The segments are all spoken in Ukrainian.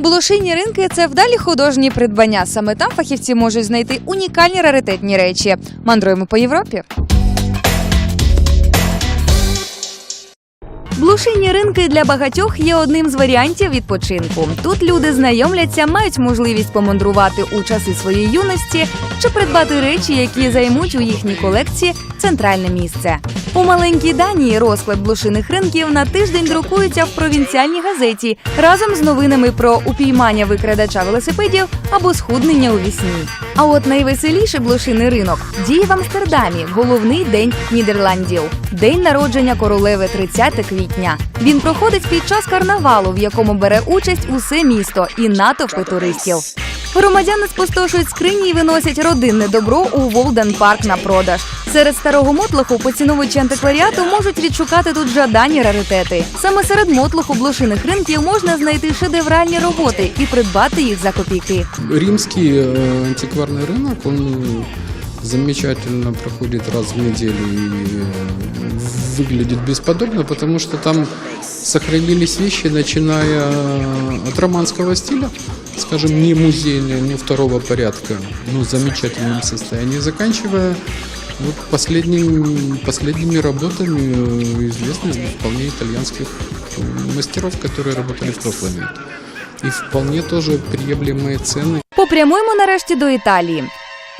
Блошині ринки це вдалі художні придбання. Саме там фахівці можуть знайти унікальні раритетні речі. Мандруємо по Європі. Блошині ринки для багатьох є одним з варіантів відпочинку. Тут люди знайомляться, мають можливість помандрувати у часи своєї юності чи придбати речі, які займуть у їхній колекції центральне місце. У маленькій Данії розклад блошиних ринків на тиждень друкується в провінціальній газеті разом з новинами про упіймання викрадача велосипедів або схуднення у вісні. А от найвеселіший блошиний ринок діє в Амстердамі, головний день Нідерландів, день народження королеви 30 квітня Він проходить під час карнавалу, в якому бере участь усе місто і натовпи туристів. Громадяни спустошують скрині і виносять родинне добро у Волден Парк на продаж. Серед старого мотлоху поціновувачі антикваріату можуть відшукати тут жадані раритети. Саме серед мотлоху блошиних ринків можна знайти шедевральні роботи і придбати їх за копійки. Римский э, антикварный рынок, он э, замечательно проходит раз в неделю и э, выглядит бесподобно, потому что там сохранились вещи, начиная от романского стиля, скажем, не музейные, не второго порядка, но в замечательном состоянии, заканчивая вот последним, последними работами э, известных вполне итальянских э, мастеров, которые работали в прошлом веке. И вполне тоже приемлемые цены. Попрямуємо нарешті до Італії.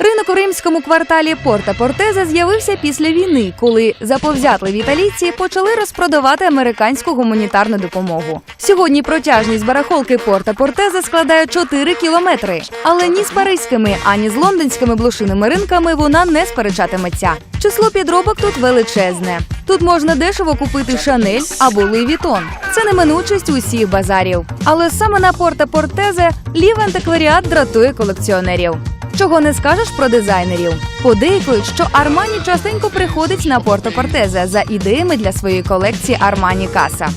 Ринок у римському кварталі Порта Портеза з'явився після війни, коли заповзятливі італійці почали розпродавати американську гуманітарну допомогу. Сьогодні протяжність барахолки Порта Портеза складає 4 кілометри. Але ні з паризькими, ані з лондонськими блошиними ринками вона не сперечатиметься. Число підробок тут величезне. Тут можна дешево купити Шанель або Луї Вітон. Це неминучість усіх базарів. Але саме на Порта Портезе лівий антикваріат дратує колекціонерів. Чого не скажеш про дизайнерів? Подейкують, що Армані частенько приходить на Порто Портезе за ідеями для своєї колекції Армані Каса.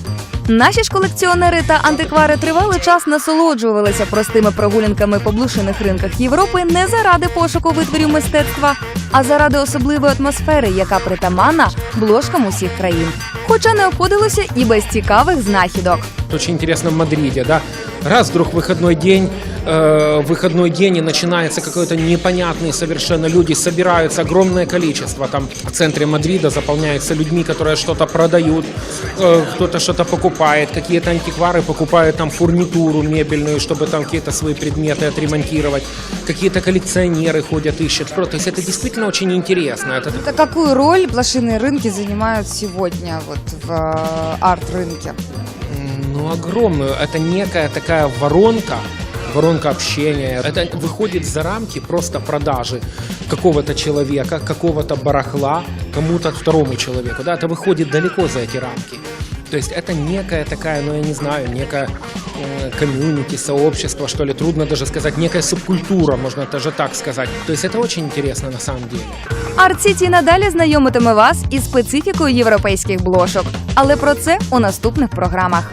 Наші ж колекціонери та антиквари тривалий час насолоджувалися простими прогулянками по блошиних ринках Європи не заради пошуку витворів мистецтва, а заради особливої атмосфери, яка притаманна блошкам усіх країн. Хоча не обходилося і без цікавих знахідок. Очень интересно в Мадриде, да. Раз вдруг выходной день, э, выходной день и начинается какой-то непонятный совершенно, люди собираются, огромное количество там в центре Мадрида заполняется людьми, которые что-то продают, э, кто-то что-то покупает, какие-то антиквары покупают там фурнитуру мебельную, чтобы там какие-то свои предметы отремонтировать, какие-то коллекционеры ходят, ищут. То есть это действительно очень интересно. Это Это какую роль блошиные рынки занимают сегодня вот в э, арт-рынке? Ну, огромную. Это некая такая воронка, воронка общения. Это выходит за рамки просто продажи какого-то человека, какого-то барахла кому-то второму человеку. Да, это выходит далеко за эти рамки. То есть это некая такая, ну я не знаю, некая э, комьюнити, сообщество, что ли, трудно даже сказать, некая субкультура, можно даже так сказать. То есть это очень интересно на самом деле. Арт-Сіті надалі знайомитиме вас із специфікою європейських блошок. Але про це у наступних програмах.